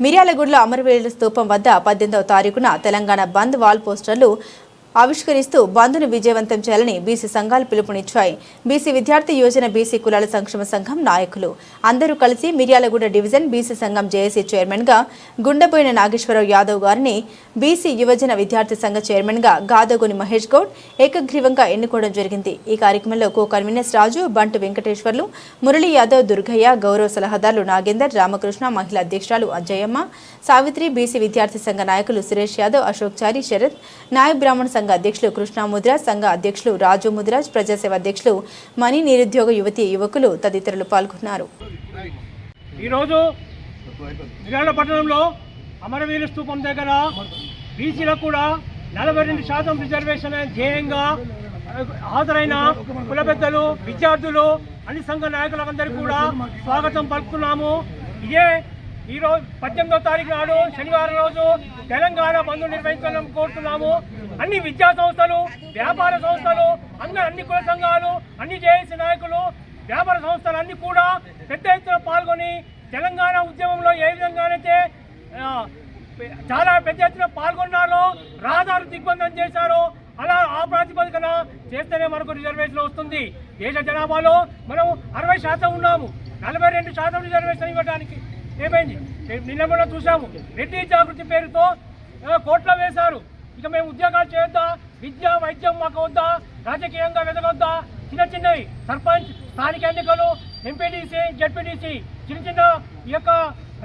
మిర్యాలగూడలో అమరవీరుల స్తూపం వద్ద పద్దెనిమిదవ తారీఖున తెలంగాణ బంద్ వాల్ పోస్టర్లు ఆవిష్కరిస్తూ బంద్ను విజయవంతం చేయాలని బీసీ సంఘాలు పిలుపునిచ్చాయి. బీసీ విద్యార్థి యోజన బీసీ కులాల సంక్షేమ సంఘం నాయకులు. అందరూ కలిసి మిర్యాలగూడ డివిజన్ బీసీ సంఘం జేఏసీ చైర్మన్గా గుండెపోయిన నాగేశ్వరరావు యాదవ్ గారిని బీసీ యువజన విద్యార్థి సంఘ చైర్మన్గా గాదోగుని మహేష్ గౌడ్ ఏకగ్రీవంగా ఎన్నుకోవడం జరిగింది. ఈ కార్యక్రమంలో కో కన్వీనర్స్ రాజు బంటు వెంకటేశ్వర్లు మురళీ యాదవ్ దుర్గయ్య గౌరవ సలహాదారులు నాగేందర్ రామకృష్ణ మహిళా అధ్యక్షురాలు అజయమ్మ సావిత్రి బీసీ విద్యార్థి సంఘ నాయకులు సురేష్ యాదవ్ అశోక్ చారి శరత్ నాయక్ బ్రాహ్మణ సంఘ అధ్యక్షులు కృష్ణాముద్ర సంఘ అధ్యక్షులు రాజు ముద్రాజ్ ప్రజాసేవ అధ్యక్షులు మణి నిరుద్యోగ యువతి యువకులు తదితరులు పాల్గొన్నారు. ఈరోజు మిర్యాల పట్టణంలో అమరవీర స్తూపం దగ్గర బీసీలకు కూడా నలభై రెండు శాతం రిజర్వేషన్ ధ్యేయంగా హాజరైన కుల పెద్దలు విద్యార్థులు అన్ని సంఘ నాయకులందరికీ కూడా స్వాగతం పలుకుతున్నాము. ఇదే ఈ రోజు పద్దెనిమిదో తారీఖు నాడు శనివారం రోజు తెలంగాణ బంధు నిర్వహించాలని కోరుతున్నాము. అన్ని విద్యా సంస్థలు వ్యాపార సంస్థలు అందరు అన్ని కుల సంఘాలు అన్ని జేఏసీ నాయకులు వ్యాపార సంస్థలు అన్ని కూడా పెద్ద ఎత్తున పాల్గొని తెలంగాణ ఉద్యమంలో ఏ విధంగానైతే చాలా పెద్ద ఎత్తున పాల్గొన్నారో రహదారు దిగ్బంధం చేశారో అలా ఆ ప్రాతిపదికన చేస్తేనే మనకు రిజర్వేషన్ వస్తుంది. దేశ జనాభాలో మనం అరవై శాతం ఉన్నాము. నలభై రెండు శాతం రిజర్వేషన్ ఇవ్వడానికి ఏమైంది? నిన్న కూడా చూసాము రెడ్డి జాగృతి పేరుతో కోట్ల వేశారు. ఇక మేము ఉద్యోగాలు చేయొద్దా? విద్య వైద్యం మాకు వద్దా? రాజకీయంగా వెదగొద్దా చిన్న చిన్నవి సర్పంచ్ స్థానిక ఎన్నికలు ఎంపీడీసీ జడ్పీడీసీ చిన్న చిన్న ఈ యొక్క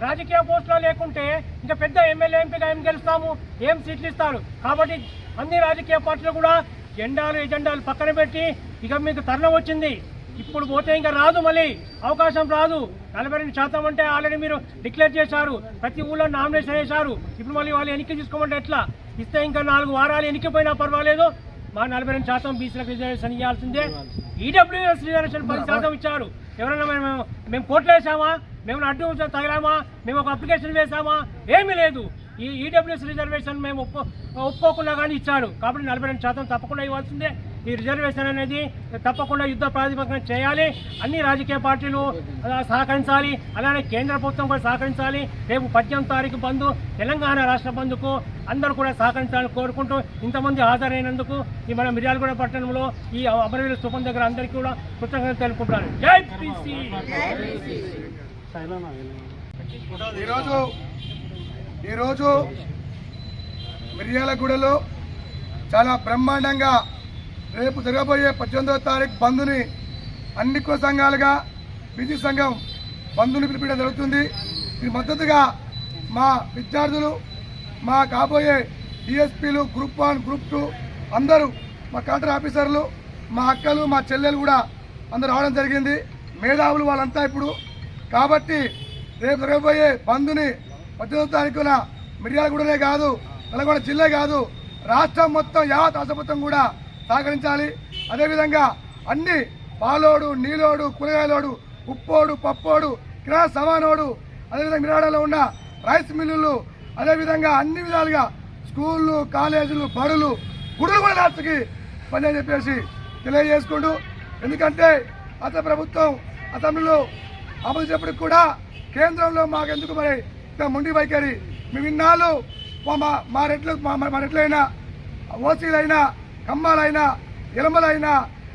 రాజకీయ పోస్టులు లేకుంటే ఇంకా పెద్ద ఎమ్మెల్యే ఎంపీగా ఏం గెలుస్తాము? ఏం సీట్లు ఇస్తారు? కాబట్టి అన్ని రాజకీయ పార్టీలు కూడా జెండాలు ఎజెండాలు పక్కన పెట్టి ఇక మీకు తరుణం వచ్చింది. ఇప్పుడు పోతే ఇంకా రాదు మళ్ళీ. అవకాశం రాదు. నలభై రెండు శాతం అంటే ఆల్రెడీ మీరు డిక్లేర్ చేశారు. ప్రతి ఊళ్ళో నామినేషన్ చేశారు ఇప్పుడు మళ్ళీ వాళ్ళు ఎన్నిక తీసుకోమంటే ఎట్లా? ఇస్తే ఇంకా నాలుగు వారాలు ఎన్నికపోయినా పర్వాలేదు. మా నలభై రెండు శాతం బీసీలకు రిజర్వేషన్ ఇవ్వాల్సిందే ఈడబ్ల్యూఎస్ రిజర్వేషన్ పది శాతం ఇచ్చారు. ఎవరైనా మేము మేము కోట్లు వేసామా? మేము అడ్డు తగిలామా? మేము ఒక అప్లికేషన్ వేసామా? ఏమీ లేదు. ఈ ఈడబ్ల్యూఎస్ రిజర్వేషన్ మేము ఒప్పు ఒప్పుకోకుండా కానీ ఇచ్చారు. కాబట్టి నలభై రెండు శాతం తప్పకుండా ఇవ్వాల్సిందే. ఈ రిజర్వేషన్ అనేది తప్పకుండా యుద్ధ ప్రాతిపదికన చేయాలి. అన్ని రాజకీయ పార్టీలు సహకరించాలి. అలానే కేంద్ర ప్రభుత్వం కూడా సహకరించాలి. రేపు పద్దెనిమిది తారీఖు బంధు తెలంగాణ రాష్ట్ర బంధుకు అందరూ కూడా సహకరించాలని కోరుకుంటూ ఇంతమంది హాజరైనందుకు ఈ మన మిర్యాలగూడ పట్టణంలో ఈ అమరవీర స్థూపం దగ్గర అందరికీ కూడా కృతజ్ఞతలు తెలుపుకుంటాను జై పీసీ! ఈరోజు ఈరోజు మిర్యాలగూడలో చాలా బ్రహ్మాండంగా రేపు జరగబోయే పద్దెనిమిదవ తారీఖు బంధుని అన్ని కుల సంఘాలుగా బీసీ సంఘం బంధుని పిలిపించడం జరుగుతుంది. ఈ మద్దతుగా మా విద్యార్థులు మా కాబోయే డిఎస్పీలు గ్రూప్ వన్ గ్రూప్ టూ అందరూ మా కలెక్టర్ ఆఫీసర్లు మా అక్కలు మా చెల్లెలు కూడా అందరూ రావడం జరిగింది. మేధావులు వాళ్ళంతా ఇప్పుడు. కాబట్టి రేపు జరగబోయే బంధుని పద్దెనిమిదో తారీఖున మిర్యాలగూడనే కాదు నల్గొండ జిల్లా కాదు రాష్ట్రం మొత్తం యావత్ రాష్ట్ర కూడా సహకరించాలి. అదేవిధంగా అన్ని పాలోడు నీలోడు కూరగాయలోడు ఉప్పోడు పప్పోడు కిరా సమానోడు అదేవిధంగా మిరాడలో ఉన్న రైస్ మిల్లులు అదేవిధంగా అన్ని విధాలుగా స్కూళ్ళు కాలేజీలు బడులు గుడులు కూడా రాష్ట్రకి పని అని చెప్పేసి తెలియజేసుకుంటూ ఎందుకంటే అత ప్రభుత్వం అసెంబ్లీలో అమలు చేపటికి కూడా కేంద్రంలో మాకెందుకు మరి ఇంత మొండి వైఖరి? మేము ఇన్నాళ్ళు మా మా- మా రెట్లు మా రెట్లైనా ఓసీలైనా కమ్మాలైనా ఎలమలైనా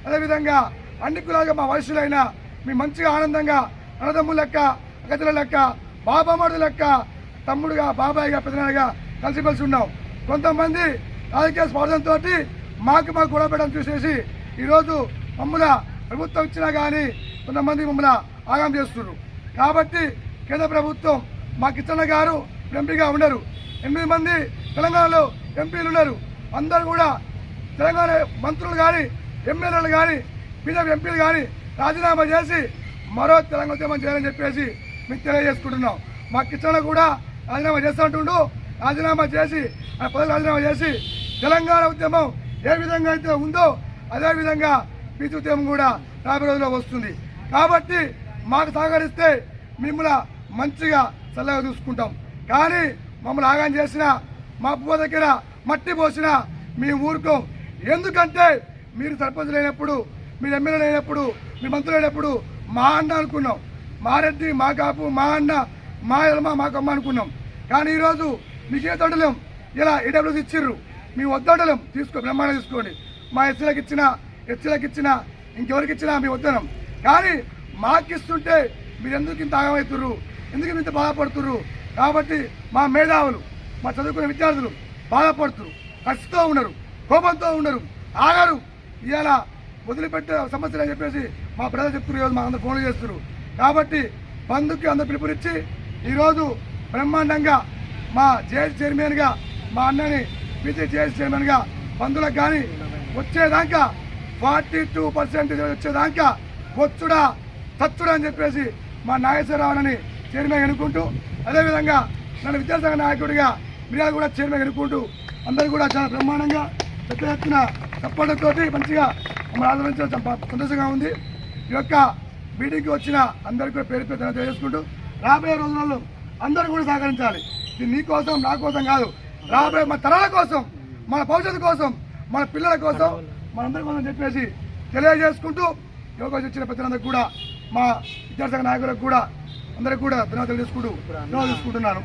అదేవిధంగా అన్ని కులాలుగా మా వయసులైనా మీ మంచిగా ఆనందంగా అన్నదమ్ము లెక్క అగతుల లెక్క బాబామడు లెక్క తమ్ముడుగా బాబాయిగా పెద్దనాడుగా కలిసిమెలిసి ఉన్నాం. కొంతమంది రాజకీయ స్వార్థంతో మాకు మాకు గొడవ పెట్టడం చూసేసి ఈరోజు మమ్మల్ని ప్రభుత్వం ఇచ్చినా కానీ కొంతమంది మమ్మల్ని ఆగం చేస్తున్నారు. కాబట్టి కేంద్ర ప్రభుత్వం మా కిచ్చన్న గారు ఎంపీగా ఉన్నారు ఎనిమిది మంది తెలంగాణలో ఎంపీలు ఉన్నారు. అందరూ కూడా తెలంగాణ మంత్రులు కానీ ఎమ్మెల్యేలు కానీ బీజేపీ ఎంపీలు కానీ రాజీనామా చేసి మరో తెలంగాణ ఉద్యమం చేయాలని చెప్పేసి మీకు తెలియజేసుకుంటున్నాం. మా కిచెన్ కూడా రాజీనామా చేస్తుంటుండు రాజీనామా చేసి ఆ పదవి రాజీనామా చేసి తెలంగాణ ఉద్యమం ఏ విధంగా అయితే ఉందో అదేవిధంగా బీజీ ఉద్యమం కూడా రాబోయే రోజుల్లో వస్తుంది. కాబట్టి మాకు సహకరిస్తే మిమ్మల్ని మంచిగా చల్లగా చూసుకుంటాం. కానీ మమ్మల్ని ఆగాం చేసిన మా పువ్వ దగ్గర మట్టి పోసిన మీ ఊరుకోం ఎందుకంటే మీరు సర్పంచ్ లేనప్పుడు మీరు ఎమ్మెల్యే లేనప్పుడు మీ మంత్రులు లేనప్పుడు మా అన్న అనుకున్నాం. మా రెడ్డి మా కాపు మా అన్న మా ఎలమ మా కమ్మ అనుకున్నాం. కానీ ఈరోజు మీకే ఏ ఇలా ఈడబ్ల్యూస్ ఇచ్చిర్రు. మేము వద్దడలేం తీసుకో బ్రహ్మాండం తీసుకోండి. మా ఎస్సీలకు ఇచ్చిన ఎస్సీలకు ఇచ్చిన ఇంకెవరికి ఇచ్చినా మేము వద్దనం. కానీ మాకు ఇస్తుంటే మీరు ఎందుకు ఇంత ఆగమవుతుర్రు ఎందుకు ఇంత బాధపడుతుర్రు? కాబట్టి మా మేధావులు మా చదువుకునే విద్యార్థులు బాధపడుతున్నారు కష్టతో ఉన్నారు. కోపంతో ఉన్నారు ఆగరు. ఇవాళ వదిలిపెట్టే సమస్యలు అని చెప్పేసి మా బ్రదర్ చెప్తున్నారు. ఈరోజు మా అందరు ఫోన్లు చేస్తున్నారు. కాబట్టి బంధుకి అందరు పిలుపునిచ్చి ఈరోజు బ్రహ్మాండంగా మా జేఎస్ చైర్మన్గా మా అన్నని బీసీ జేఎస్ చైర్మన్గా బంధువులకు కానీ వచ్చేదాకా ఫార్టీ టూ పర్సెంటేజ్ వచ్చేదాకా వచ్చుడా తచ్చుడా అని చెప్పేసి మా నాగేశ్వరరావుని చైర్మన్ ఎన్నుకుంటూ అదేవిధంగా నన్ను విద్యాసంఘ నాయకుడిగా మీరు కూడా చైర్మన్ ఎన్నుకుంటూ అందరూ కూడా చాలా బ్రహ్మాండంగా పెద్ద ఎత్తున తప్పడంతోటి మంచిగా మమ్మల్ని ఆదరించడం చాలా సంతోషంగా ఉంది. ఈ యొక్క మీటింగ్కి వచ్చిన అందరికీ కూడా పేరు పెద్ద తెలియజేసుకుంటూ రాబోయే రోజులలో అందరూ కూడా సహకరించాలి. ఇది నీ కోసం నా కోసం కాదు. రాబోయే మన తరాల కోసం మన భవిష్యత్తు కోసం మన పిల్లల కోసం మనందరి కోసం చెప్పేసి తెలియజేసుకుంటూ యోగా వచ్చిన ప్రజలందరికీ కూడా మా విద్యార్థి నాయకులకు కూడా అందరికీ కూడా ధన్యవాదాలు తీసుకుంటూ ధన్యవాదాలు తీసుకుంటున్నాను